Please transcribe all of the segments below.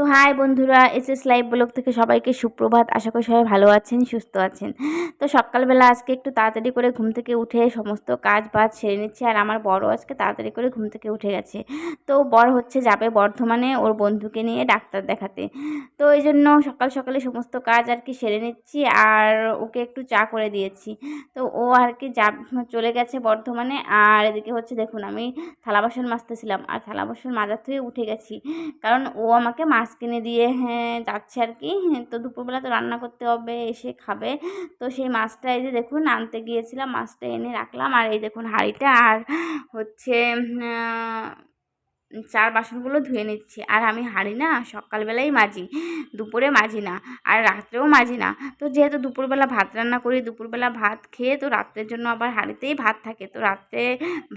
তো হাই বন্ধুরা S S live blog থেকে সবাইকে সুপ্রভাত। আশা করি সবাই ভালো আছেন, সুস্থ আছেন। তো সকালবেলা আজকে একটু তাড়াতাড়ি করে ঘুম থেকে উঠে সমস্ত কাজ বাজ সেরে নিচ্ছে আর আমার বড় আজকে তাড়াতাড়ি করে ঘুম থেকে উঠে গেছে। তো বড় হচ্ছে, যাবে বর্ধমানে ওর বন্ধুকে নিয়ে ডাক্তার দেখাতে। তো এই জন্য সকাল সকালে সমস্ত কাজ আর কি সেরে নিচ্ছি আর ওকে একটু চা করে দিয়েছি। তো ও আর কি যা চলে গেছে বর্ধমানে আর এদিকে হচ্ছে, দেখুন আমি থালা বাসন মাজতেছিলাম। আর থালা বাসন মাজার থেকে উঠে গেছি। কারণ ও আমাকে মাছ কিনে দিয়ে হ্যাঁ যাচ্ছে আর কি হ্যাঁ, তো দুপুরবেলা তো রান্না করতে হবে এসে খাবে। তো সেই মাছটা এই যে দেখুন আনতে গিয়েছিলাম মাছটা এনে রাখলাম। আর এই দেখুন হাঁড়িটা আর হচ্ছে চার বাসনগুলো ধুয়ে নিচ্ছি। আর আমি হাঁড়ি না সকালবেলাই মাজি, দুপুরে মাজি না, আর রাত্রেও মাজি না। তো যেহেতু দুপুরবেলা ভাত রান্না করি, দুপুরবেলা ভাত খেয়ে তো রাত্রের জন্য আবার হাঁড়িতেই ভাত থাকে। তো রাত্রে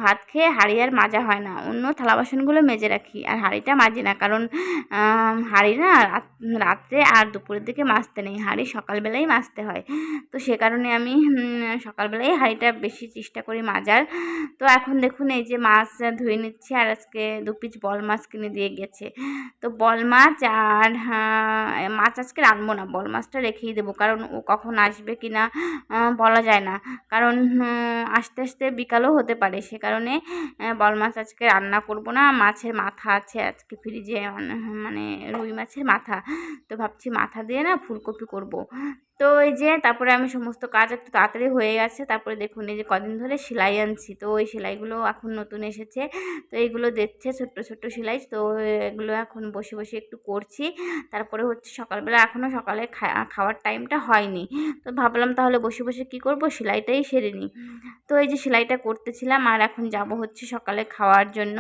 ভাত খেয়ে হাঁড়ি আর মাজা হয় না, অন্য থালা বাসনগুলো মেজে রাখি। আর হাঁড়িটা মাজি না, কারণ হাঁড়ি না রাত্রে আর দুপুরের দিকে মাজতে নেই, হাঁড়ি সকালবেলাই মাজতে হয়। তো সে কারণে আমি সকালবেলাই হাঁড়িটা বেশি চেষ্টা করি মাজার। তো এখন দেখুন, এই যে মাছ ধুয়ে নিচ্ছি, আর আজকে দু পিস বল মাছ কিনে দিয়ে গেছে। তো বল মাছ আর মাছ আজকে রানবো না, বল মাছটা রেখেই দেবো। কারণ ও কখন আসবে কি না বলা যায় না। কারণ আস্তে আস্তে বিকালও হতে পারে। সে কারণে বল মাছ আজকে রান্না করব না। মাছের মাথা আছে আজকে ফ্রিজে মানে রুই মাছের মাথা। তো ভাবছি মাথা দিয়ে না ফুলকপি করব। তো এই যে তারপরে আমি সমস্ত কাজ একটু তাড়াতাড়ি হয়ে গেছে। তারপরে দেখুন, এই যে কদিন ধরে সেলাই আনছি। তো ওই সেলাইগুলো এখন নতুন এসেছে। তো এইগুলো দেখছে ছোট্ট ছোট্ট সেলাই। তো এগুলো এখন বসে বসে একটু করছি। তারপরে হচ্ছে সকালবেলা এখনও সকালে খাওয়ার টাইমটা হয়নি। তো ভাবলাম তাহলে বসে বসে কি করব? সেলাইটাই সেরে নিই। তো এই যে সেলাইটা করতেছিলাম, আর এখন যাব হচ্ছে সকালে খাওয়ার জন্য।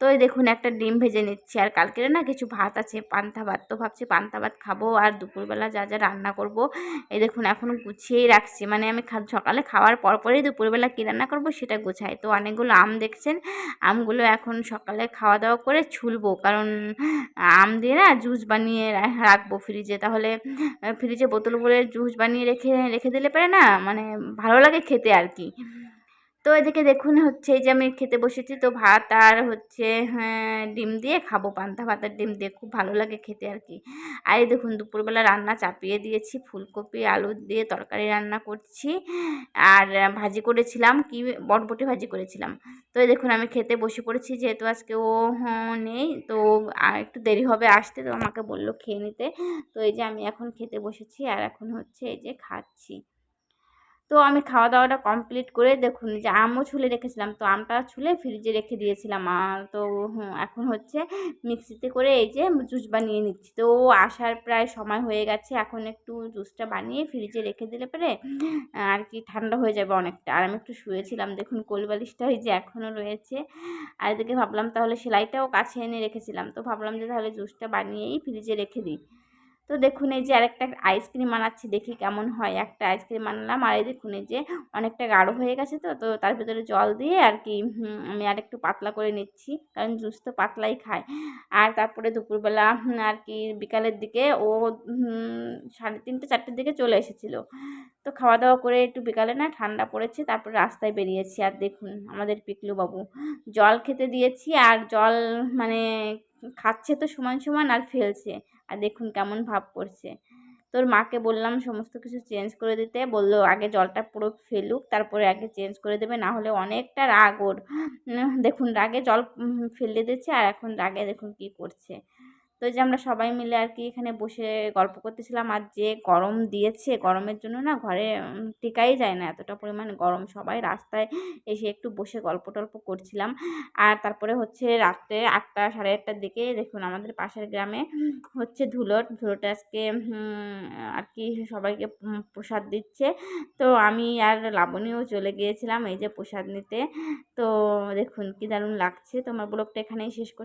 তো এই দেখুন, একটা ডিম ভেজে নিচ্ছি। আর কালকের না কিছু ভাত আছে, পান্তা ভাত। তো ভাবছি পান্তা ভাত খাব, আর দুপুরবেলা যা যা রান্না করব। এই দেখুন, এখন গুছিয়েই রাখছি। মানে আমি সকালে খাওয়ার পরপরেই দুপুরবেলা কী রান্না করব সেটা গোছাই। তো অনেকগুলো আম দেখছেন, আমগুলো এখন সকালে খাওয়া দাওয়া করে ছুলবো। কারণ আম দিয়ে না জুস বানিয়ে রাখব ফ্রিজে। তাহলে, ফ্রিজে বোতল ভরে জুস বানিয়ে রেখে রেখে দিলে পারে না মানে ভালো লাগে খেতে আর কি। তো এদিকে দেখুন হচ্ছে এই যে আমি খেতে বসেছি তো ভাত আর হচ্ছে হ্যাঁ ডিম দিয়ে খাব। পান্তা ভাত আর ডিম দিয়ে খুব ভালো লাগে খেতে আর কি। আর এই দেখুন দুপুরবেলা রান্না চাপিয়ে দিয়েছি ফুলকপি আলু দিয়ে তরকারি রান্না করছি। আর ভাজি করেছিলাম কি বটবটি ভাজি করেছিলাম। তো এই দেখুন আমি খেতে বসে পড়েছি যেহেতু আজকে ও হ্যাঁ, নেই তো একটু দেরি হবে আসতে তো আমাকে বলল খেয়ে নিতে। তো এই যে আমি এখন খেতে বসেছি আর এখন হচ্ছে এই যে খাচ্ছি। তো আমি খাওয়া দাওয়াটা কমপ্লিট করে দেখুন, যে আমও ছুলে রেখেছিলাম, তো আমটা ছুলে ফ্রিজে রেখে দিয়েছিলাম। তো এখন হচ্ছে মিক্সিতে করে এই যে জুস বানিয়ে নিচ্ছি। তো আসার প্রায় সময় হয়ে গেছে, এখন একটু জুসটা বানিয়ে ফ্রিজে রেখে দিলে পরে আর কি ঠান্ডা হয়ে যাবে অনেকটা। আর আমি একটু শুয়েছিলাম, দেখুন কোলবালিশটা এই যে এখনও রয়েছে। আর এদিকে ভাবলাম তাহলে সেলাইটাও কাছে এনে রেখেছিলাম, তো ভাবলাম যে তাহলে জুসটা বানিয়েই ফ্রিজে রেখে দিই। তো দেখুন, এই যে আরেকটা আইসক্রিম বানাচ্ছি দেখি কেমন হয়। একটা আইসক্রিম বানালাম আর এই দেখুন, এই যে অনেকটা গাঢ় হয়ে গেছে তো তো তার ভিতরে জল দিয়ে আর কি আমি আর একটু পাতলা করে নিচ্ছি, কারণ জুস তো পাতলাই খায়। আর তারপরে দুপুরবেলা আর কি বিকালের দিকে ও সাড়ে তিনটে, চারটের দিকে চলে এসেছিল। তো খাওয়া দাওয়া করে একটু বিকালে না ঠান্ডা পড়েছে, তারপরে রাস্তায় বেরিয়েছি। আর দেখুন, আমাদের পিকলু বাবু জল খেতে দিয়েছি, আর জল মানে খাচ্ছে তো সমান সমান আর ফেলছে। আর দেখুন কেমন ভাব করছে তোর মাকে বললাম সমস্ত কিছু চেঞ্জ করে দিতে। বলল, আগে জলটা পুরো ফেলুক, তারপরে আগে চেঞ্জ করে দেবে, না হলে অনেকটা রাগ ওর। দেখুন, রাগে জল ফেলে দিচ্ছে আর এখন রাগে দেখুন কি করছে। তো যে আমরা সবাই মিলে আর কি এখানে বসে গল্প করতেছিলাম, আর যে গরম দিয়েছে, গরমের জন্য না ঘরে টিকাই যায় না। এতটা পরিমাণ গরম সবাই রাস্তায় এসে একটু বসে গল্প টল্প করছিলাম। আর তারপরে হচ্ছে রাত্রে আটটা, সাড়ে আটটার দিকে দেখুন আমাদের পাশের গ্রামে হচ্ছে ধুলোট ধুলোটা আজকে আর কি সবাইকে প্রসাদ দিচ্ছে। তো আমি আর লাবণীও চলে গিয়েছিলাম এই যে প্রসাদ নিতে। তো দেখুন কি দারুণ লাগছে। তোমার ব্লগটা এখানেই শেষ করছি